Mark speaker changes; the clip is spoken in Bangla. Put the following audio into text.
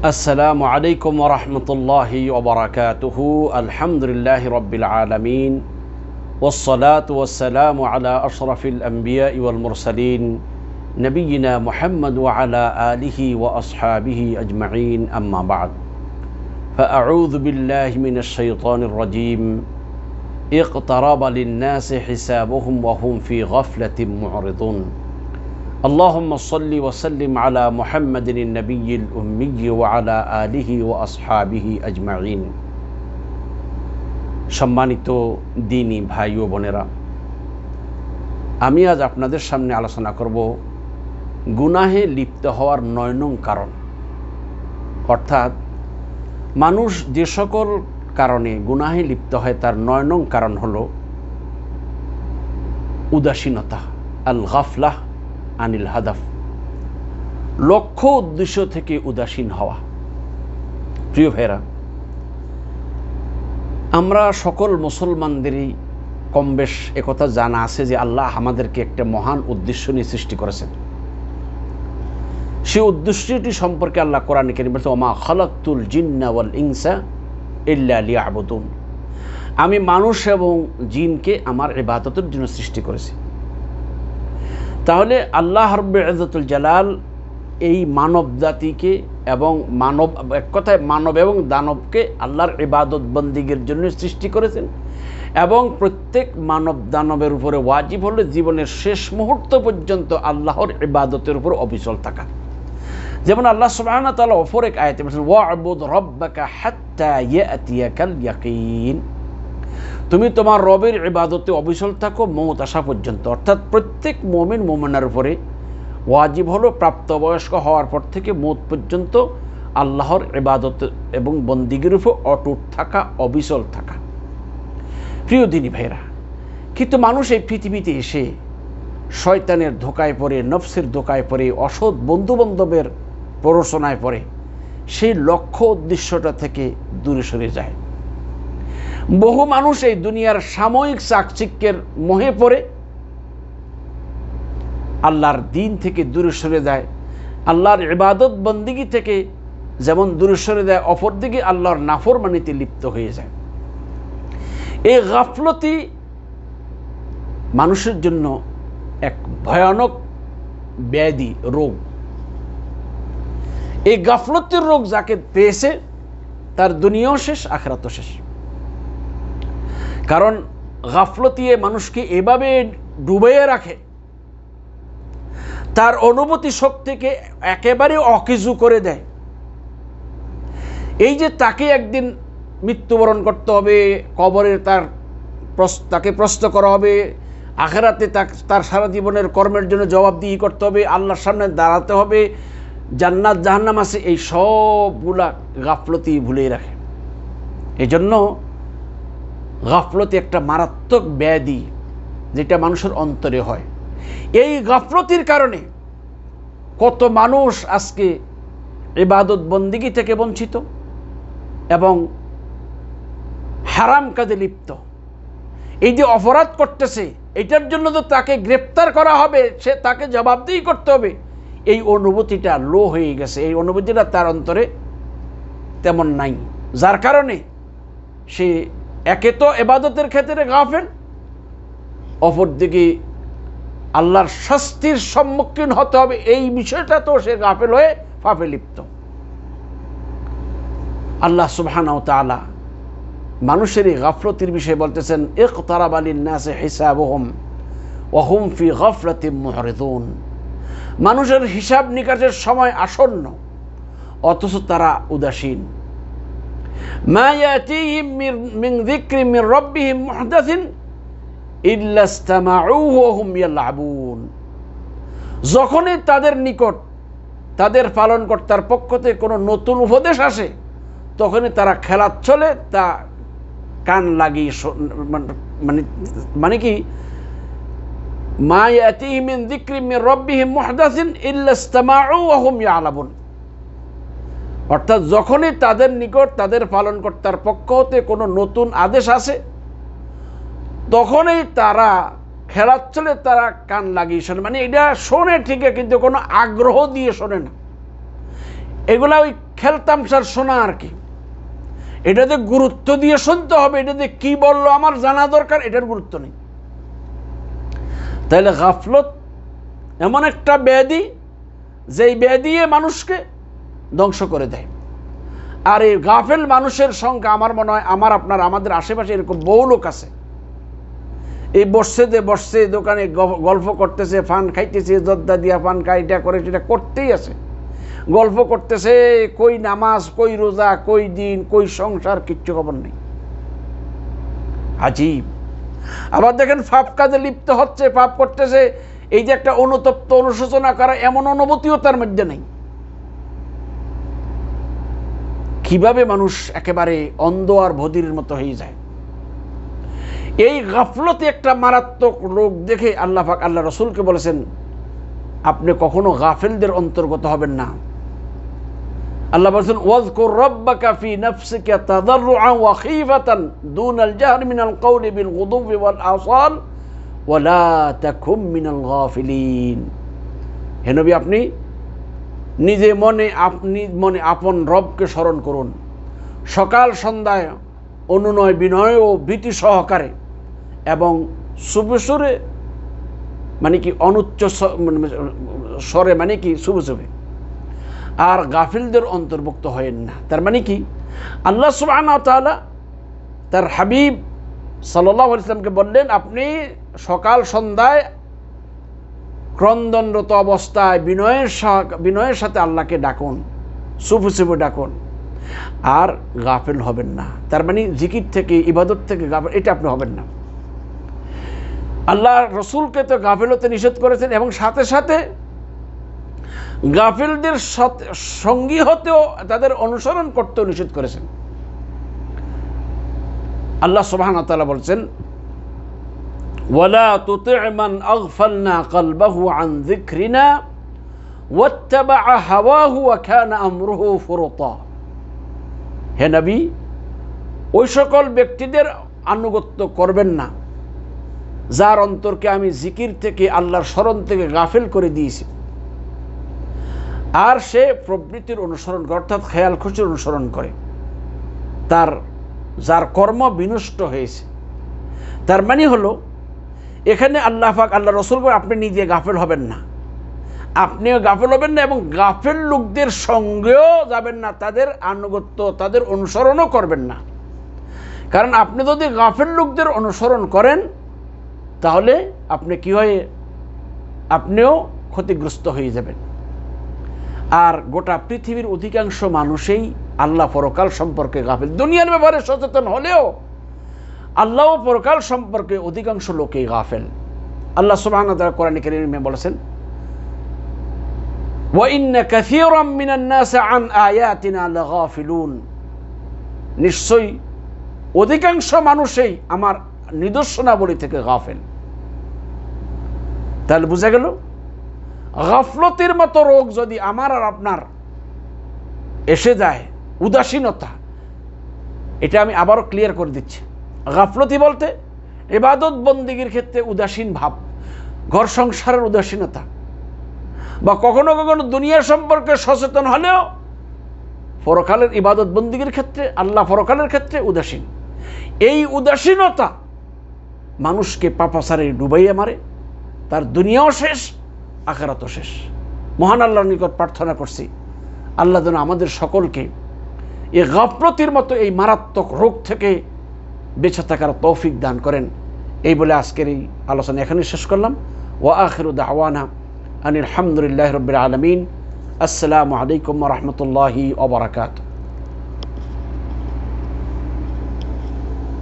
Speaker 1: السلام عليكم ورحمة الله وبركاته. الحمد لله رب العالمين والصلاة والسلام على أشرف الأنبياء والمرسلين نبينا محمد وعلى آله وأصحابه أجمعين. أما بعد فأعوذ بالله من الشيطان الرجيم. اقترب للناس حسابهم وهم في غفلة معرضون. اللهم صل وسلم على محمد النبي الأمي وعلى آله وأصحابه أجمعين সম্মানিত দিনী ভাই ও বোনেরা আমি আজ আপনাদের সামনে আলোচনা করব গুনাহে লিপ্ত হওয়ার নয় নং কারণ অর্থাৎ মানুষ যে সকল কারণে গুনাহে লিপ্ত হয় তার নয় নং কারণ হল উদাসীনতা আল গাফলাহ আনিল হাদাফ। লক্ষ্য উদ্দেশ্য থেকে উদাসীন হওয়া। প্রিয় ভাইরা আমরা সকল মুসলমানদেরই কম বেশ একথা জানা আছে যে আল্লাহ আমাদেরকে একটা মহান উদ্দেশ্য নিয়ে সৃষ্টি করেছেন। সে উদ্দেশ্যটি সম্পর্কে আল্লাহ কোরআন কেন বলছে, ওমা খালাক্তুল জিন্না ওয়াল ইনসা ইল্লা লিয়াবুদুন। আমি মানুষ এবং জিনকে আমার ইবাদতের জন্য সৃষ্টি করেছি। তাহলে আল্লাহ রব্বে আজতুল জালাল এই মানব জাতিকে এবং মানব, এক কথায় মানব এবং দানবকে আল্লাহর ইবাদত বন্দিগের জন্য সৃষ্টি করেছেন এবং প্রত্যেক মানব দানবের উপরে ওয়াজিব হলে জীবনের শেষ মুহূর্ত পর্যন্ত আল্লাহর ইবাদতের উপর অবিচল থাকা। যেমন আল্লাহ সুবহানাহু তাআলা অপর এক আয়াতে বলেছেন, ওয়া'বুদ রাব্বাকা হাত্তা ইয়াতিয়াকাল ইয়াকিন। তুমি তোমার রবের ইবাদতে অবিচল থাকো মৌত আসা পর্যন্ত। অর্থাৎ প্রত্যেক মমিন, মোমেনার উপরে ওয়াজিব হলো, প্রাপ্তবয়স্ক হওয়ার পর থেকে মৌত পর্যন্ত আল্লাহর ইবাদত এবং বন্দিগির উপর অটুট থাকা, অবিচল থাকা। প্রিয় দিনী ভাইরা কিন্তু মানুষ এই পৃথিবীতে এসে শয়তানের ধোকায় পড়ে, নফসের ধোকায় পড়ে, অসৎ বন্ধুবান্ধবের প্ররোচনায় পড়ে, সেই লক্ষ্য উদ্দেশ্যটা থেকে দূরে সরে যায়। বহু মানুষ এই দুনিয়ার সাময়িক চাকচিক্যের মোহে পড়ে। আল্লাহর দিন থেকে দূরে সরে যায়। আল্লাহর ইবাদত বন্দিগি থেকে যেমন দূরে সরে দেয় অপরদিকে আল্লাহর নাফর নাফরমানিতে লিপ্ত হয়ে যায়। এই গাফলতি মানুষের জন্য এক ভয়ানক ব্যাধি রোগ। এই গাফলতির রোগ যাকে পেয়েছে, তার দুনিয়াও শেষ, আখরাতও শেষ। কারণ গাফলতিয়ে মানুষকে এভাবে ডুবিয়ে রাখে। তার অনুভূতি শক্তিকে একেবারে অকিজু করে দেয়। এই যে তাকে একদিন মৃত্যুবরণ করতে হবে কবরের তার তাকে প্রশ্ন করা হবে, আখেরাতে তার সারা জীবনের কর্মের জন্য জবাবদিহি করতে হবে, আল্লাহর সামনে দাঁড়াতে হবে, জান্নাত, জাহান্নাম আছে, এই সবগুলা গাফলতি ভুলেই রাখে। এই জন্য গাফলতি একটা মারাত্মক ব্যাধি যেটা মানুষের অন্তরে হয়। এই গাফলতির কারণে কত মানুষ আজকে ইবাদত বন্দিগি থেকে বঞ্চিত এবং হারাম কাজে লিপ্ত। এই যে অপরাধ করতেছে, এটার জন্য তো তাকে গ্রেপ্তার করা হবে, সে তাকে জবাবদিহি করতে হবে, এই অনুভূতিটা লো হয়ে গেছে। এই অনুভূতিটা তার অন্তরে তেমন নাই। যার কারণে সে একে তো এবাদতের ক্ষেত্রে গাফেল, অপরদিকে আল্লাহর শাস্তির সম্মুখীন হতে হবে, এই বিষয়টা তো সে গাফেল হয়ে ফাফে লিপ্ত। আল্লাহ সুবহানাহু তাআলা মানুষের এই গাফলতির বিষয়ে বলতেছেন এক লিন-নাসি হিসাবুহুম ওয়া হুম ফি গাফলাতিন মুহরিদুন। মানুষের হিসাব নিকাশের সময় আসন্ন, অথচ তারা উদাসীন। ইয়াতিহিম মিন যিকরি মিন রাব্বিহিম মুহদাসিন ইল্লা ইসতামাউহু ওয়া হুম ইয়ালআবুন। যখনই তাদের নিকট, তাদের পালনকর্তার পক্ষ থেকে কোনো নতুন উপদেশ আসে, তখনই তারা খেলার চলে, তা কান লাগিয়ে মানে মানে কি? মা ইয়াতিহিম মিন যিকরি মিন রাব্বিহিম মুহদাসিন ইল্লা ইসতামাউ ওয়া হুম ইয়ালাবুন অর্থাৎ যখনই তাদের নিকট তাদের পালনকর্তার পক্ষ হতে কোনো নতুন আদেশ আসে, তখনই তারা খেলার চলে তারা কান লাগিয়ে শোনে। মানে এটা শোনে ঠিকই, কিন্তু কোনো আগ্রহ দিয়ে শোনে না। এগুলা ওই খেলতামশার শোনা আর কি। এটাতে গুরুত্ব দিয়ে শুনতে হবে, এটাতে কি বলল আমার জানা দরকার, এটার গুরুত্ব নেই। তাহলে গাফলত এমন একটা ব্যাধি, যেই ব্যাধিয়ে মানুষকে ধ্বংস করে দেয়। আর এই গাফেল মানুষের সংখ্যা আমার মনে হয় আমার, আপনার, আমাদের আশেপাশে এরকম বহু লোক আছে। এই বসছে যে বসছে দোকানে গল্প করতেছে, ফান খাইতেছে, জর্দা দিয়া ফান খাই এটা করে, সেটা করতেই আছে। গল্প করতেছে, কই নামাজ, কই রোজা, কই দিন, কই সংসার, কিচ্ছু খবর নেই। আজীব। আবার দেখেন ফাপ কাজে লিপ্ত হচ্ছে পাপ করতেছে, এই যে একটা অনুতপ্ত অনুশোচনা করা এমন অনুভূতিও তার মধ্যে নেই। কীভাবে মানুষ একেবারে অন্ধ আর ভদির মতো হয়ে যায়? এই গাফলতে একটা মারাত্মক রোগ দেখে আল্লাহ পাক, আল্লাহ রসুলকে বলেছেন, আপনি কখনো গাফেলদের অন্তর্গত হবেন না। আল্লাহ বলছেন, ওয়াজকুর রাব্বাকা ফি নাফসিকা তাদাররুআন ওয়া খীফাতান দুনাল জাহরি মিনাল কওলি বিল গুদুবি ওয়াল আসাল ওয়া লা তাকুম মিনাল গাফিলিন। হে নবী, আপনি নিজে মনে আপনি মনে আপন রবকে স্মরণ করুন। সকাল সন্ধ্যায় অনুনয় বিনয় ও ভীতি সহকারে এবং সুবে মানে কি অনুচ্চ মানে স্বরে মানে কি শুভে শুভে আর গাফিলদের অন্তর্ভুক্ত হয়েন না। তার মানে কি? আল্লাহ ওয়া তার হাবিব সাল্লাল্লাহু আলাইহি সাল্লামকে বললেন, আপনি সকাল সন্ধ্যায় ক্রন্দনরত অবস্থায় বিনয়ের বিনয়ের সাথে আল্লাহকে ডাকুন, সুফু সুফু ডাকুন। আর গাফেল হবেন না। তার মানে জিকির থেকে, ইবাদত থেকে গাফেল, এটা আপনি হবেন না। আল্লাহ রসুলকে তো গাফেলতে নিষেধ করেছেন এবং সাথে সাথে গাফেলদের সঙ্গী হতেও তাদের অনুসরণ করতেও নিষেধ করেছেন। আল্লাহ সুবহান তাআলা বলছেন ওয়ালা তুতি' মান আগফালনা কলবাহু আন যিকরিনা ওয়াত্তাবা'a হাওয়াহু ওয়া কানা আমরুহু ফুরতা হে নবী, ওই সকল ব্যক্তিদের আনুগত্য করবেন না। যার অন্তরকে আমি জিকির থেকে, আল্লাহর স্মরণ থেকে গাফেল করে দিয়েছি। আর সে প্রবৃত্তির অনুসরণ করে, অর্থাৎ খেয়াল খুশির অনুসরণ করে। তার, যার কর্ম বিনষ্ট হয়েছে। তার মানে হলো এখানে আল্লাহ পাক, আল্লাহ রসুল করে আপনি নিজে গাফেল হবেন না। আপনিও গাফেল হবেন না এবং গাফেল লোকদের সঙ্গেও যাবেন না, তাদের আনুগত্য, তাদের অনুসরণও করবেন না। কারণ আপনি যদি গাফেল লোকদের অনুসরণ করেন, তাহলে আপনি কি হয়, আপনিও ক্ষতিগ্রস্ত হয়ে যাবেন। আর গোটা পৃথিবীর অধিকাংশ মানুষেই আল্লাহ পরকাল সম্পর্কে গাফেল। দুনিয়ার ব্যাপারে সচেতন হলেও আল্লাহ ও পরকাল সম্পর্কে অধিকাংশ লোকেই গাফেল আল্লাহ সুবাহ তারা কোরআন কারিমে বলেছেন وَإِنَّ كَثِيرًا مِنَ النَّاسِ عَنْ آيَاتِنَا لَغَافِلُونَ নিশ্চয়ই অধিকাংশ মানুষই আমার নিদর্শনাবলী থেকে গাফেল তাহলে বোঝা গেল গাফলতির মতো রোগ যদি আমার আর আপনার এসে যায় উদাসীনতা এটা আমি আবারও ক্লিয়ার করে দিচ্ছি গাফলতি বলতে এবাদত বন্দিগির ক্ষেত্রে উদাসীন ভাব, ঘর সংসারের উদাসীনতা, বা কখনো কখনো দুনিয়া সম্পর্কে সচেতন হলেও পরকালের ইবাদত বন্দিগির ক্ষেত্রে, আল্লাহ পরকালের ক্ষেত্রে উদাসীন। এই উদাসীনতা মানুষকে পাপাসারে ডুবাইয়া মারে, তার দুনিয়াও শেষ, আখারাতও শেষ। মহান আল্লাহর নিকট প্রার্থনা করছি, আল্লাহ যেন আমাদের সকলকে এই গাফলতির মতো এই মারাত্মক রোগ থেকে বেঁচে থাকার তৌফিক দান করেন। এই বলে আজকের এই আলোচনা এখানে শেষ করলাম। ও আখিরুদ দাওয়ানা আনিল হামদুলিল্লাহ রবিল আলমিন। আসসালামু আলাইকুম রহমতুল্লাহি ওবরাকাতু